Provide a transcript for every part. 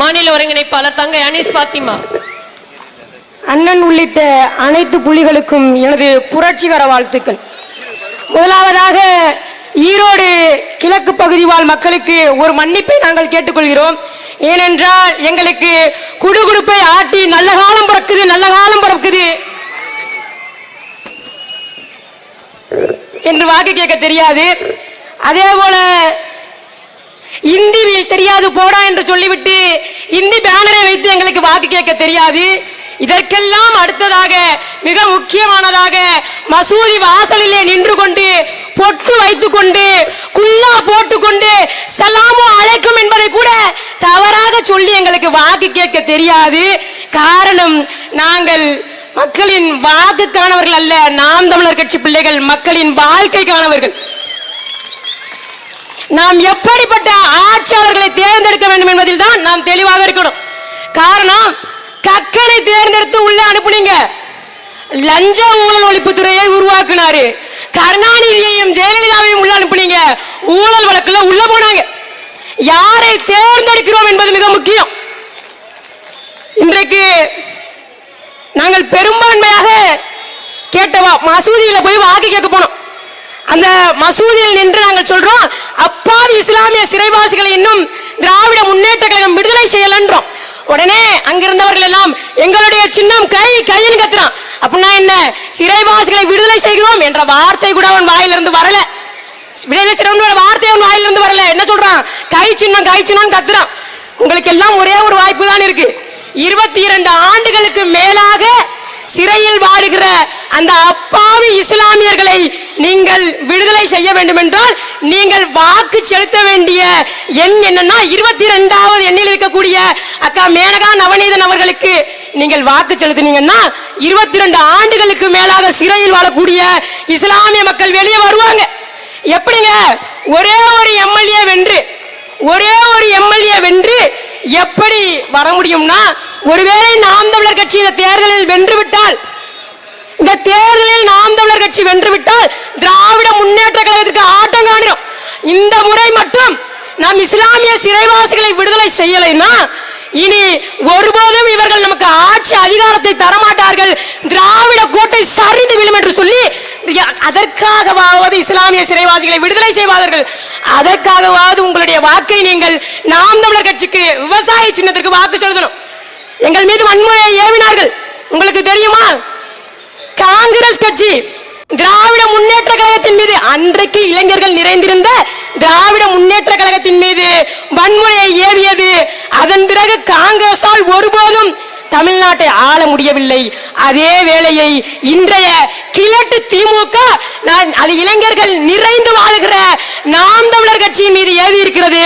மாநில ஒருங்கிணைப்பாளர் தங்கை அனீஸ் பாத்திமா. அண்ணன் உள்ளிட்ட அனைத்து புலிகளுக்கும் எனது புரட்சிகர வாழ்த்துக்கள். முதலாவதாக ஈரோடு கிழக்கு பகுதி வாழ் மக்களுக்கு ஒரு மன்னிப்பை நாங்கள் கேட்டுக்கொள்கிறோம். ஏனென்றால் எங்களுக்கு குடுகுடுப்பை ஆட்டி நல்ல காலம் பிறக்குது நல்ல காலம் பிறக்குது. என்று வாக்கு கேட்க தெரியாது. அதே போல இந்தி தெரியாது போடா என்று சொல்லிவிட்டு இந்தி பேனரை வைத்து எங்களுக்கு வாக்கு கேட்க தெரியாது. இதற்கெல்லாம் அடுத்ததாக மிக முக்கியமானதாக மசூதி வாசலிலே நின்று கொண்டு பொட்டு வைத்துக் கொண்டு குல்லா போட்டுக்கொண்டு சலாமு அழைக்கும் என்பதை கூட தவறாக சொல்லி எங்களுக்கு வாக்கு கேட்க தெரியாது. காரணம் நாங்கள் மக்களின் வாக்குக்கானவர்கள் அல்ல. நாம் தமிழர் கட்சி பிள்ளைகள் மக்களின் வாழ்க்கைக்கானவர்கள் நாம் எப்படிப்பட்ட ஆட்சியாளர்களை தேர்ந்தெடுக்க வேண்டும் என்பதில் தான் நாம் தெளிவாக இருக்கணும். காரணம் கக்கனை தேர்ந்தெடுத்து உள்ள அனுப்புனீங்க. லஞ்ச ஊழல் ஒழிப்பு துறையை உருவாக்குனாரு. கருணாநிதியையும் ஜெயலலிதாவையும் உள்ள அனுப்புனீங்க. ஊழல் வழக்குல உள்ள போனாங்க. யாரை தேர்ந்தெடுக்கிறோம் என்பது மிக முக்கியம். இன்றைக்கு நாங்கள் பெரும்பான்மையாக கேட்டவா மசூதியில போய் வாக்கு கேட்க போனோம். அந்த மசூதியில் நின்று நாங்கள் சொல்றோம் அப்பாவி இஸ்லாமிய சிறைவாசிகளை இன்னும் திராவிட முன்னேற்ற கழகம் விடுதலை செய்யலன்றோம். உடனே அங்கிருந்தவர்கள் எல்லாம் எங்களுடைய சின்னம் கை கையில் கத்துறான். அப்படின்னா என்ன? சிறைவாசிகளை விடுதலை செய்கிறோம் என்ற வார்த்தை கூட அவன் வாயிலிருந்து வரல. விடுதலை செய்கிறோம் வார்த்தை அவன் வாயிலிருந்து வரல. என்ன சொல்றான்? கை சின்னம் கை சின்னம் கத்துறான். உங்களுக்கு எல்லாம் ஒரே ஒரு வாய்ப்பு தான் இருக்கு. இருபத்தி இரண்டு ஆண்டுகளுக்கு மேலாக சிறையில் வாடுகிற அந்த அப்பாவி இஸ்லாமியர்களை நீங்கள் விடுதலை செய்ய வேண்டும் என்றால் நீங்கள் வாக்கு செலுத்த வேண்டிய எண் என்னன்னா இருபத்தி ரெண்டாவது எண்ணில் இருக்கக்கூடிய அக்கா மேனகா நவநீதன் அவர்களுக்கு நீங்கள் வாக்கு செலுத்தினீங்கன்னா இருபத்தி ரெண்டு ஆண்டுகளுக்கு மேலாக சிறையில் வாழக்கூடிய இஸ்லாமிய மக்கள் வெளியே வருவாங்க. எப்படிங்க? ஒரே ஒரு எம்எல்ஏ வென்று ஒரே ஒரு எம்எல்ஏ வென்று எப்படி வர முடியும்னா ஒருவேளை நாம் தமிழர் கட்சி இந்த தேர்தலில் வென்று விட்டால் இந்த தேர்தலில் நாம் தமிழர் கட்சி வென்று விட்டால் திராவிட முன்னேற்ற கழகத்திற்கு ஆட்டம் காணிடும் இந்த முறை மட்டும் நாம் இஸ்லாமிய சிறைவாசிகளை விடுதலை செய்யலைன்னா இனி ஒருபோதும் இவர்கள் நமக்கு ஆட்சி அதிகாரத்தை தரமாட்டார்கள். திராவிட கோட்டை சரிந்து விழும் என்று சொல்லி அதற்காகவாவது இஸ்லாமிய சிறைவாசிகளை விடுதலை செய்வார்கள். அதற்காகவாவது உங்களுடைய வாக்கை நீங்கள் நாம் தமிழர் கட்சிக்கு விவசாய சின்னத்திற்கு வாக்கு செலுத்தணும். எங்கள் மீது வன்முறையை காங்கிரஸ் கட்சி. திராவிட முன்னேற்ற கழகத்தின் மீது அன்றைக்கு இளைஞர்கள் நிறைந்திருந்த திராவிட முன்னேற்ற கழகத்தின் மீது வன்முறையை ஏவியது. அதன் பிறகு காங்கிரசால் ஒருபோதும் தமிழ்நாட்டை ஆள முடியவில்லை. அதே வேளையை இன்றைய கிழட்டு திமுக நான் அது இளைஞர்கள் நிறைந்து வாழுகிற நாம் தமிழர் கட்சியின் மீது ஏவி இருக்கிறது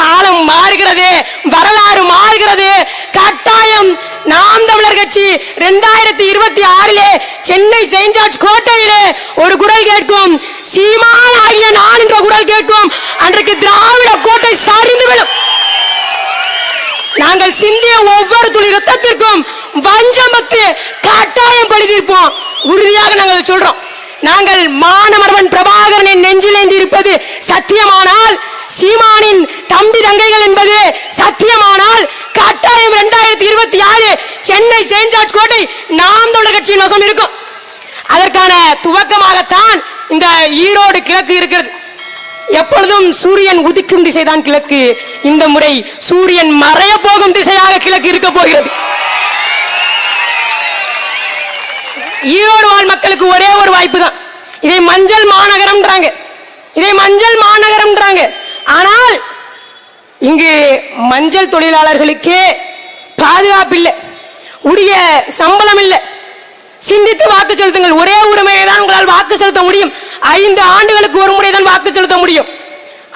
காலம் மாறுகிறது வரலாறு மாறுகிறது. கட்டாயம் நாம் தமிழர் கட்சி இரண்டாயிரத்தி இருபத்தி ஆறிலே சென்னை செயின்ட் ஜார்ஜ் கோட்டையிலே ஒரு குரல் கேட்கும். சீமான் ஆகிய நான் என்ற குரல் கேட்கும். அன்றைக்கு திராவிட கோட்டை சரிந்து விடும். நாங்கள் சிந்திய ஒவ்வொரு துளி ரத்தத்திற்கும் வஞ்சமத்து கட்டாயம் பழுதிருப்போம். உறுதியாக நாங்கள் சொல்றோம். நாங்கள் மானமரவன் பிரபாகரனின் நெஞ்சிலேந்தி இருப்பது சத்தியமானால் சீமானின் தம்பி தங்கைகள் என்பது சத்தியமானால் கட்டாயம் இரண்டாயிரத்தி இருபத்தி ஆறு சென்னை செயின்ட் ஜார்ஜ் கோட்டை நாம் தொடர் கட்சியின் வசம் இருக்கும். அதற்கான துவக்கமாகத்தான் இந்த ஈரோடு கிழக்கு இருக்கிறது. எப்பொழுதும் சூரியன் உதிக்கும் திசைதான் கிழக்கு. இந்த முறை சூரியன் மறைய போகும் திசையாக கிழக்கு இருக்க போகிறது. ஈரோடு வாழ் மக்களுக்கு ஒரே ஒரு வாய்ப்பு தான் இதை மஞ்சள் மாநகரம்ன்றாங்க. இதை மஞ்சள் மாநகரம்ன்றாங்க. ஆனால் இங்கு மஞ்சள் தொழிலாளர்களுக்கே பாதுகாப்பு இல்லை உரிய சம்பளம் இல்லை சிந்தித்து வாக்கு செலுத்துங்கள். ஒரே உரிமையை தான் உங்களால் வாக்கு செலுத்த முடியும். ஐந்து ஆண்டுகளுக்கு ஒரு முறை தான் வாக்கு செலுத்த முடியும்.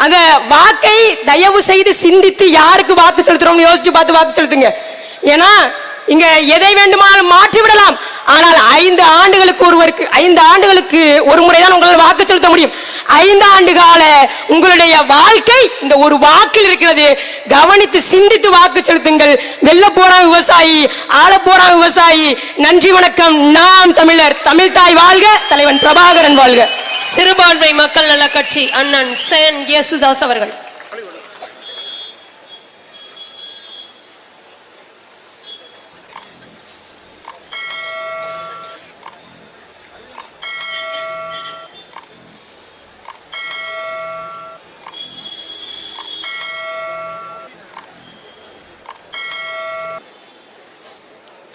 அந்த வாக்கை தயவு செய்து சிந்தித்து யாருக்கு வாக்கு செலுத்துறோம்னு யோசிச்சு பார்த்து வாக்கு செலுத்துங்க. ஏன்னா இங்க எதை வேண்டுமானாலும் மாற்றி விடலாம் ஆனால் ஐந்து ஆண்டுகளுக்கு ஒருவருக்கு ஐந்து ஆண்டுகளுக்கு ஒரு முறை தான் உங்களால் வாக்கு செலுத்த முடியும். ஐந்தாண்டு கால உங்களுடைய வாழ்க்கை இந்த ஒரு வாக்கில் இருக்கிறது. கவனித்து சிந்தித்து வாக்கு செலுத்துங்கள். வெல்ல போறான் விவசாயி ஆள போறான் விவசாயி. நன்றி வணக்கம். நாம் தமிழர். தமிழ் தாய் வாழ்க தலைவன் பிரபாகரன் வாழ்க. சிறுபான்மை மக்கள் நல கட்சி அண்ணன் சேன் யேசுதாஸ் அவர்கள்.